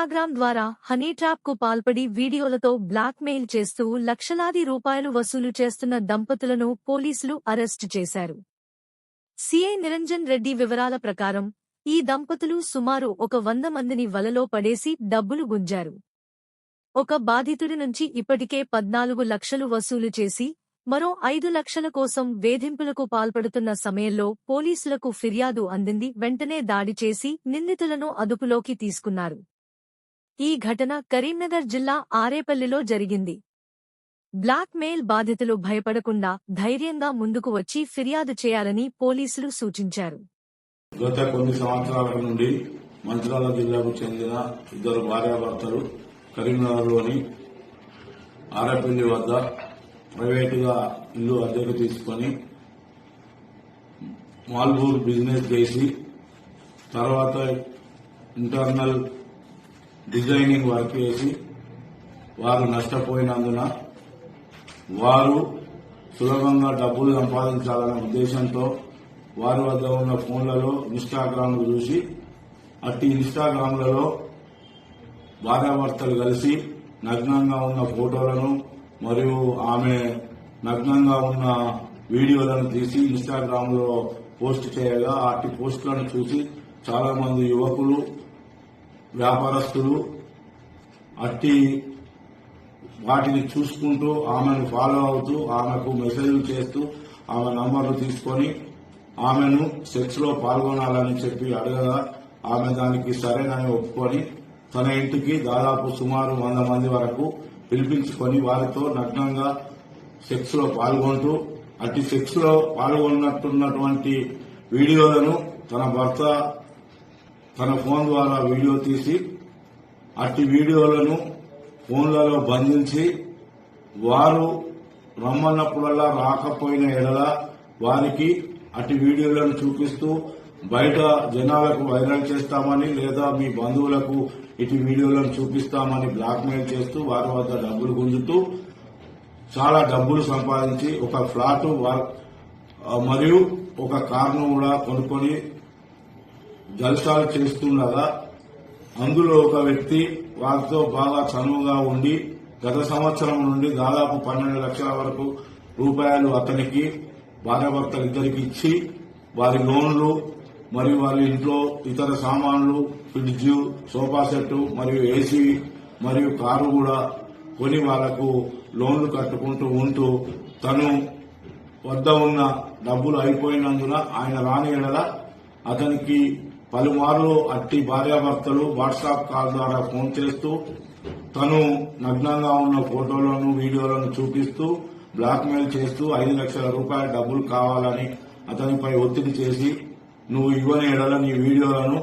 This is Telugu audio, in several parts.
ఇన్స్టాగ్రామ్ ద్వారా హనీ ట్రాప్కు పాల్పడి వీడియోలతో బ్లాక్ మెయిల్ చేస్తూ లక్షలాది రూపాయలు వసూలు చేస్తున్న దంపతులను పోలీసులు అరెస్టు చేశారు. సిఐ నిరంజన్ రెడ్డి వివరాల ప్రకారం ఈ దంపతులు సుమారు ఒక వంద మందిని వలలో పడేసి డబ్బులు గుంజారు. ఒక బాధితుడి నుంచి ఇప్పటికే పద్నాలుగు లక్షలు వసూలు చేసి మరో ఐదు లక్షల కోసం వేధింపులకు పాల్పడుతున్న సమయంలో పోలీసులకు ఫిర్యాదు అందింది వెంటనే దాడి చేసి నిందితులను అదుపులోకి తీసుకున్నారు. ఈ ఘటన కరీంనగర్ జిల్లా ఆరేపల్లిలో జరిగింది. బ్లాక్ మెయిల్ బాధితులు భయపడకుండా ధైర్యంగా ముందుకు వచ్చి ఫిర్యాదు చేయాలని పోలీసులు సూచించారు. గత కొన్ని సంవత్సరాల నుండి మంచిర్యాల జిల్లాకు చెందిన ఇద్దరు భార్యాభర్తలు కరీంనగర్లోని ఆరపల్లి వద్ద ప్రైవేటుగా ఇల్లు అద్దెకు తీసుకొని మాల్బూర్ బిజినెస్ చేసి తర్వాత ఇంటర్నల్ డిజైనింగ్ వర్క్ చేసి వారు నష్టపోయినందున వారు సులభంగా డబ్బులు సంపాదించాలనే ఉద్దేశంతో వారి వద్ద ఉన్న ఫోన్లలో ఇన్స్టాగ్రామ్ చూసి అట్టి ఇన్స్టాగ్రామ్లలో భార్యాభర్తలు కలిసి నగ్నంగా ఉన్న ఫోటోలను మరియు ఆమె నగ్నంగా ఉన్న వీడియోలను తీసి ఇన్స్టాగ్రామ్లో పోస్ట్ చేయగా అట్టి పోస్టులను చూసి చాలా మంది యువకులు వ్యాపారస్తులు అట్టి వాటిని చూసుకుంటూ ఆమెను ఫాలో అవుతూ ఆమెకు మెసేజ్లు చేస్తూ ఆమె నంబర్లు తీసుకొని ఆమెను సెక్స్లో పాల్గొనాలని చెప్పి అడగగా ఆమె దానికి సరేనని ఒప్పుకొని తన ఇంటికి దాదాపు సుమారు వంద మంది వరకు పిలిపించుకొని వారితో నగ్నంగా సెక్స్లో పాల్గొంటూ అట్టి సెక్స్లో పాల్గొన్నట్టున్నటువంటి వీడియోలను తన భర్త తన ఫోన్ ద్వారా వీడియో తీసి అట్టి వీడియోలను ఫోన్లలో బంధించి వారు రమ్మన్నప్పుడల్లా రాకపోయిన ఎడల వారికి అటు వీడియోలను చూపిస్తూ బయట జనాలకు వైరల్ చేస్తామని లేదా మీ బంధువులకు ఇటు వీడియోలను చూపిస్తామని బ్లాక్మెయిల్ చేస్తూ వారి వద్ద డబ్బులు గుంజుతూ చాలా డబ్బులు సంపాదించి ఒక ఫ్లాట్ మరియు ఒక కార్ను కూడా కొనుక్కొని జల్సాలు చేస్తుండగా అందులో ఒక వ్యక్తి వారితో బాగా చనువుగా ఉండి గత సంవత్సరం నుండి దాదాపు పన్నెండు లక్షల వరకు రూపాయలు అతనికి భార్యాభర్తలిద్దరికి ఇచ్చి వారి లోన్లు మరియు వారి ఇంట్లో ఇతర సామాన్లు ఫ్రిడ్జ్ సోఫా సెట్ మరియు ఏసీ మరియు కారు కూడా కొని వాళ్ళకు లోన్లు కట్టుకుంటూ ఉంటూ తను వద్ద ఉన్న డబ్బులు అయిపోయినందున ఆయన రాని అతనికి పలుమార్లు అట్టి భార్యాభర్తలు వాట్సాప్ కాల్ ద్వారా ఫోన్ చేస్తూ తను నగ్నంగా ఉన్న ఫోటోలను వీడియోలను చూపిస్తూ బ్లాక్మెయిల్ చేస్తూ ఐదు లక్షల రూపాయల డబ్బులు కావాలని అతనిపై ఒత్తిడి చేసి నువ్వు ఇవ్వని ఎడల నీ వీడియోలను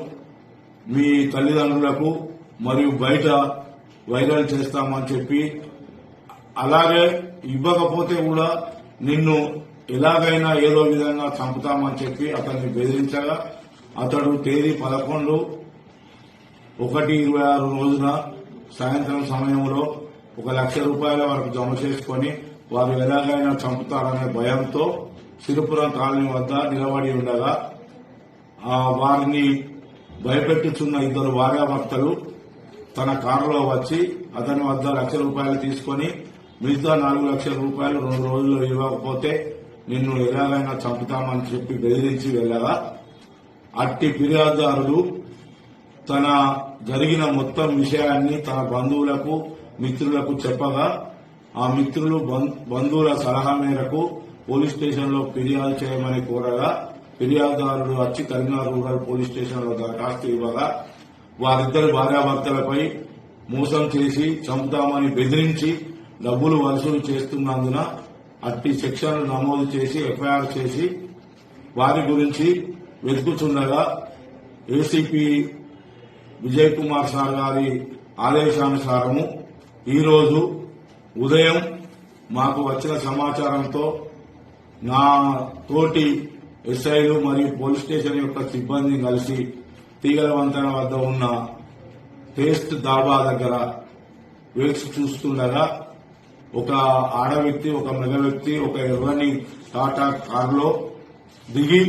మీ తల్లిదండ్రులకు మరియు బయట వైరల్ చేస్తామని చెప్పి అలాగే ఇవ్వకపోతే కూడా నిన్ను ఎలాగైనా ఏదో విధంగా చంపుతామని చెప్పి అతన్ని బెదిరించగా అతడు తేదీ పదకొండు ఒకటి ఇరవై ఆరు రోజున సాయంత్రం సమయంలో ఒక లక్ష రూపాయల వరకు జమ చేసుకొని వారు ఎలాగైనా చంపుతారనే భయంతో సిరిపురం కాలనీ వద్ద నిలబడి ఉండగా ఆ వారిని భయపెట్టుచున్న ఇద్దరు భార్యాభర్తలు తన కారులో వచ్చి అతని వద్ద లక్ష రూపాయలు తీసుకొని మిగతా నాలుగు లక్షల రూపాయలు రెండు రోజుల్లో ఇవ్వకపోతే నిన్ను ఎలాగైనా చంపుతామని చెప్పి బెదిరించి వెళ్ళగా అట్టి ఫిర్యాదుదారుడు తన జరిగిన మొత్తం విషయాన్ని తన బంధువులకు మిత్రులకు చెప్పగా ఆ మిత్రులు బం- బంధువుల సలహా మేరకు పోలీస్ స్టేషన్లో ఫిర్యాదు చేయమని కోరగా ఫిర్యాదుదారుడు వచ్చి కరీంనగర్ రూరల్ పోలీస్ స్టేషన్లో దరఖాస్తు ఇవ్వగా వారిద్దరు భార్యాభర్తలపై మోసం చేసి చంపుతామని బెదిరించి డబ్బులు వసూలు చేస్తున్నందున అట్టి సెక్షన్లు నమోదు చేసి ఎఫ్ఐఆర్ చేసి వారి గురించి వెతుకుతుండగా ఏసీపీ విజయ్ కుమార్ సార్ గారి ఆదేశానుసారము ఈరోజు ఉదయం మాకు వచ్చిన సమాచారంతో నా తోటి ఎస్ఐలు మరియు పోలీస్ స్టేషన్ యొక్క సిబ్బందిని కలిసి తీగల వంతెన వద్ద ఉన్న టేస్ట్ దాబా దగ్గర వేచి చూస్తుండగా ఒక ఆడ వ్యక్తి ఒక మగ వ్యక్తి ఒక ఎర్రని టాటా కారులో దిగి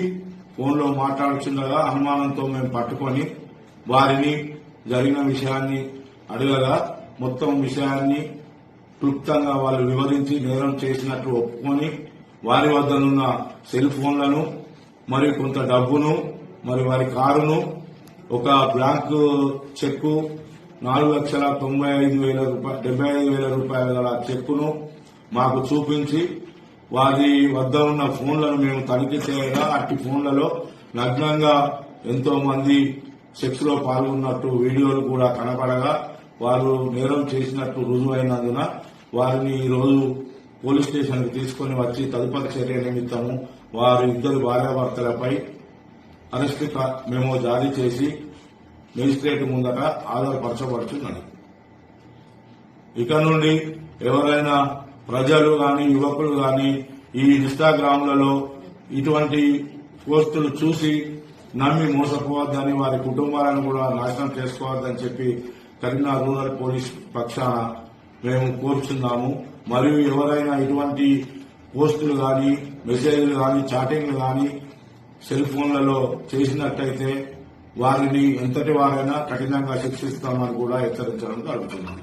ఫోన్లో మాట్లాడుచుండగా అనుమానంతో మేము పట్టుకొని వారిని జరిగిన విషయాన్ని అడగగా మొత్తం విషయాన్ని క్లుప్తంగా వాళ్ళు వివరించి నేరం చేసినట్టు ఒప్పుకొని వారి వద్దనున్న సెల్ ఫోన్లను మరియు కొంత డబ్బును మరి వారి కారును ఒక బ్లాంక్ చెక్కు నాలుగు లక్షల తొంభై ఐదు వేల రూపాయలు డెబ్బై ఐదు వేల రూపాయల గల చెక్కును మాకు చూపించి వారి వద్ద ఉన్న ఫోన్లను మేము తనిఖీ చేయగా అట్టి ఫోన్లలో నగ్నంగా ఎంతో మంది సెక్స్లో పాల్గొన్నట్టు వీడియోలు కూడా కనపడగా వారు నేరం చేసినట్టు రుజువైనందున వారిని ఈరోజు పోలీస్ స్టేషన్కి తీసుకుని వచ్చి తదుపరి చర్య నిమిత్తము వారి ఇద్దరు భార్యాభర్తలపై అరెస్ట్ మేము జారీ చేసి మేజిస్ట్రేట్ ముందట ఆధారపరచబడుతున్నది ఇక నుండి ఎవరైనా ప్రజలు గాని యువకులు గాని ఈ ఇన్స్టాగ్రామ్లలో ఇటువంటి పోస్టులు చూసి నమ్మి మోసపోవద్దని వారి కుటుంబాలను కూడా నాశనం చేసుకోవద్దని చెప్పి కరీంనగర్ రూరల్ పోలీస్ పక్షాన మేము కోరుచున్నాము. మరియు ఎవరైనా ఇటువంటి పోస్టులు గాని మెసేజ్లు గాని చాటింగ్లు గాని సెల్ ఫోన్లలో చేసినట్టయితే వారిని ఎంతటి వారైనా కఠినంగా శిక్షిస్తామని కూడా హెచ్చరించడం జరుగుతున్నాం